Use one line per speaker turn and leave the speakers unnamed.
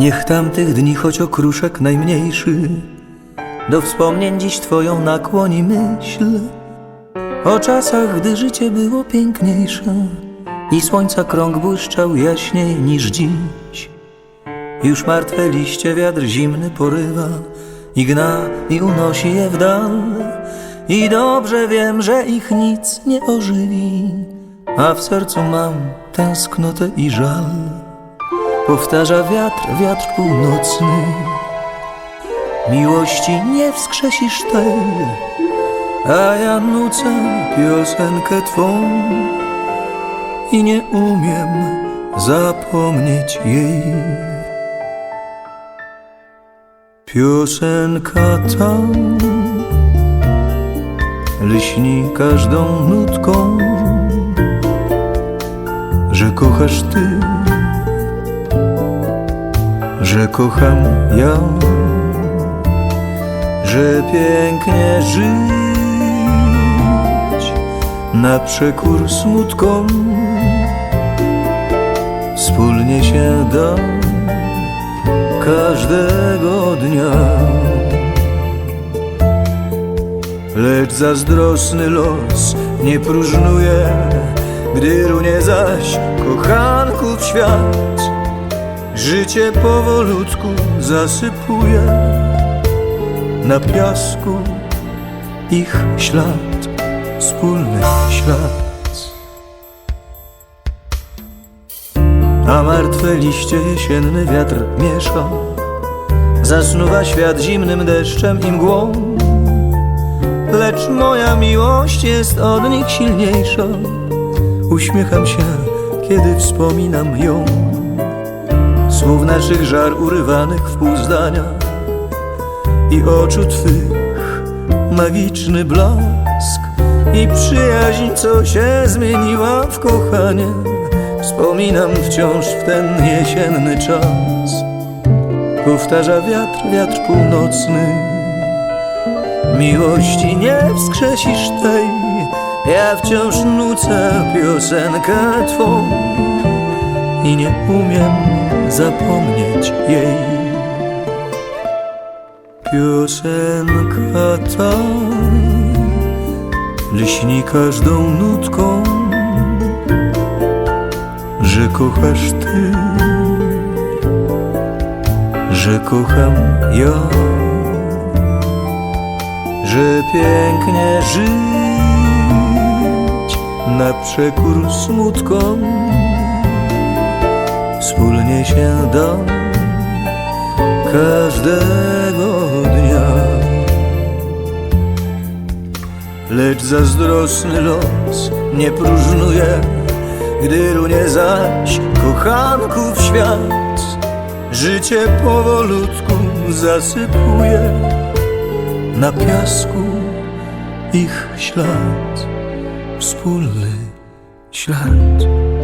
Niech tamtych dni choć okruszek najmniejszy. Do wspomnień dziś twoją nakłoni myśl. O czasach, gdy życie było piękniejsze I słońca krąg błyszczał jaśniej niż dziś. Już martwe liście wiatr zimny porywa I gna i unosi je w dal. I dobrze wiem, że ich nic nie ożywi A w sercu mam tęsknotę i żal Powtarza wiatr, wiatr północny. Miłości nie wskrzesisz tej A ja nucę piosenkę twą. I nie umiem zapomnieć jej. Piosenka ta Lśni każdą nutką Że kochasz ty że kocham ja, że pięknie żyć na przekór smutkom wspólnie się da każdego dnia. Lecz zazdrosny los nie próżnuje, gdy runie zaś kochanków świat. Życie powolutku zasypuje na piasku ich ślad, wspólny ślad. A martwe liście jesienny wiatr miesza, zasnuwa świat zimnym deszczem i mgłą. Lecz moja miłość jest od nich silniejsza. Uśmiecham się, kiedy wspominam ją. Słów naszych żar urywanych w pół zdania I oczu Twych magiczny blask I przyjaźń, co się zmieniła w kochanie. Wspominam wciąż w ten jesienny czas. Powtarza wiatr, wiatr północny. Miłości nie wskrzesisz tej. Ja wciąż nucę piosenkę Twą i nie umiem zapomnieć jej. Piosenka ta lśni każdą nutką, że kochasz ty, że kocham ja, że pięknie żyć na przekór smutkom wspólnie się da każdego dnia. Lecz zazdrosny los nie próżnuje, gdy runie zaś kochanków świat. Życie powolutku zasypuje na piasku ich ślad, wspólny ślad.